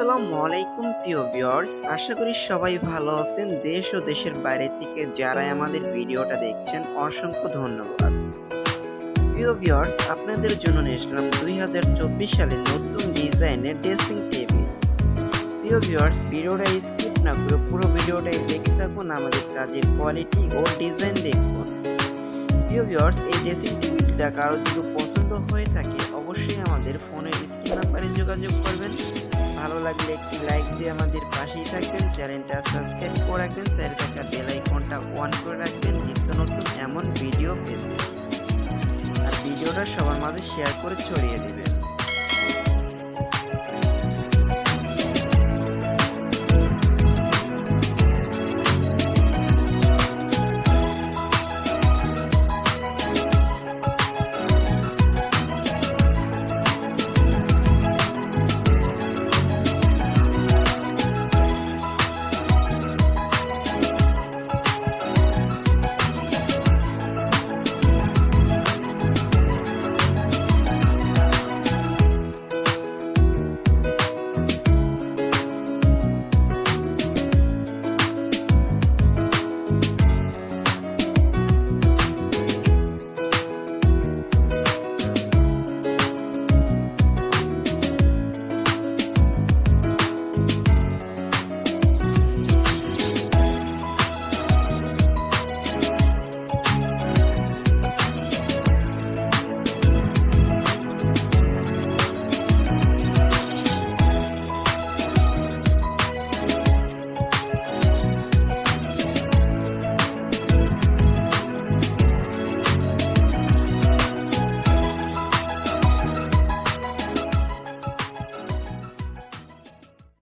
আসসালামু আলাইকুম, প্রিয় ভিউয়ার্স। আশা করি সবাই ভালো আছেন। দেশ ও দেশের বাইরে থেকে যারা আমাদের ভিডিওটা দেখছেন, অসংখ্য ধন্যবাদ। প্রিয় ভিউয়ার্স, আপনাদের জন্য নিয়ে আসলাম দুই হাজার চব্বিশ সালে নতুন ডিজাইনের ড্রেসিং টেবিল। প্রিয় ভিউয়ার্স, ভিডিওটা স্কিপ না করে পুরো ভিডিওটাই দেখতে থাকুন, আমাদের কাজের কোয়ালিটি ও ডিজাইন দেখুন। প্রিয় ভিউয়ার্স, এই ড্রেসিং টেবিলটা কারও যদি পছন্দ হয়ে থাকে, অবশ্যই আমাদের ফোনের স্ক্রিন নাম্বারে যোগাযোগ করবেন। ভালো লাগলে একটি লাইক দিয়ে আমাদের পাশেই থাকবেন। চ্যানেলটা সাবস্ক্রাইব করে রাখবেন চাইলে থাকা বেল আইকনটা অন করে রাখবেন নিত্য নতুন এমন ভিডিও পেতে। আর ভিডিওটা সবার মাঝে শেয়ার করে ছড়িয়ে দিবেন।